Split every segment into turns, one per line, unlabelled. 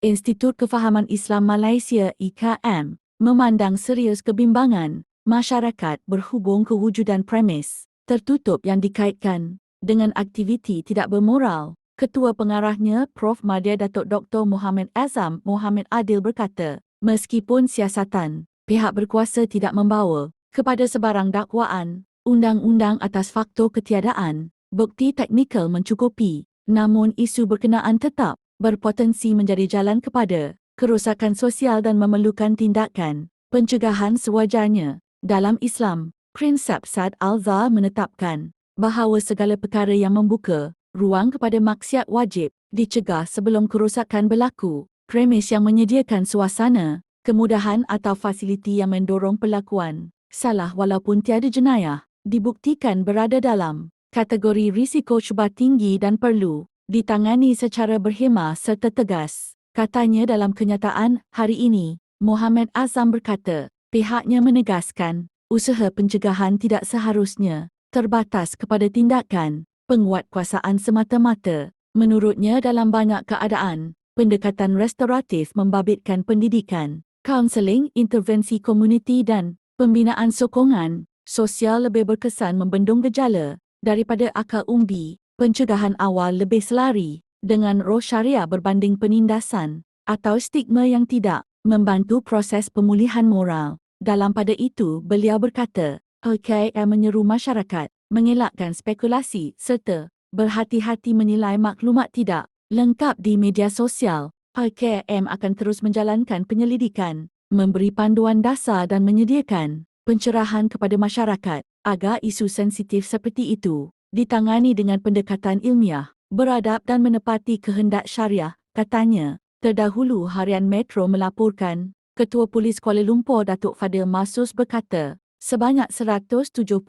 Institut Kefahaman Islam Malaysia IKM memandang serius kebimbangan masyarakat berhubung kewujudan premis tertutup yang dikaitkan dengan aktiviti tidak bermoral. Ketua pengarahnya Prof Madya Datuk Dr Muhammad Azam Muhammad Adil berkata, meskipun siasatan pihak berkuasa tidak membawa kepada sebarang dakwaan undang-undang atas faktor ketiadaan, bukti teknikal mencukupi, namun isu berkenaan tetap berpotensi menjadi jalan kepada kerosakan sosial dan memerlukan tindakan pencegahan sewajarnya. Dalam Islam, Prinsip Sad Al-Zah menetapkan bahawa segala perkara yang membuka ruang kepada maksiat wajib dicegah sebelum kerosakan berlaku. Premis yang menyediakan suasana, kemudahan atau fasiliti yang mendorong pelakuan salah walaupun tiada jenayah dibuktikan berada dalam kategori risiko cuba tinggi dan perlu ditangani secara berhemah serta tegas. Katanya dalam kenyataan hari ini, Muhammad Azam berkata, pihaknya menegaskan usaha pencegahan tidak seharusnya terbatas kepada tindakan penguatkuasaan semata-mata. Menurutnya dalam banyak keadaan, pendekatan restoratif membabitkan pendidikan, kaunseling, intervensi komuniti dan pembinaan sokongan sosial lebih berkesan membendung gejala daripada akal umbi. Pencegahan awal lebih selari dengan roh syariah berbanding penindasan atau stigma yang tidak membantu proses pemulihan moral. Dalam pada itu, beliau berkata, LKM menyeru masyarakat mengelakkan spekulasi serta berhati-hati menilai maklumat tidak lengkap di media sosial. LKM akan terus menjalankan penyelidikan, memberi panduan dasar dan menyediakan pencerahan kepada masyarakat agar isu sensitif seperti itu ditangani dengan pendekatan ilmiah, beradab dan menepati kehendak syariah, katanya. Terdahulu Harian Metro melaporkan, Ketua Polis Kuala Lumpur Datuk Fadil Masus berkata, sebanyak 171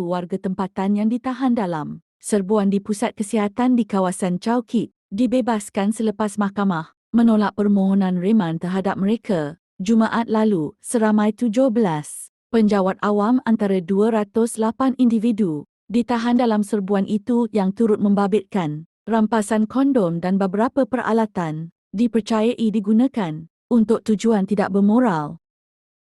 warga tempatan yang ditahan dalam serbuan di Pusat Kesihatan di kawasan Chowkit dibebaskan selepas mahkamah menolak permohonan reman terhadap mereka. Jumaat lalu, seramai 17 penjawat awam antara 208 individu ditahan dalam serbuan itu yang turut membabitkan rampasan kondom dan beberapa peralatan dipercayai digunakan untuk tujuan tidak bermoral.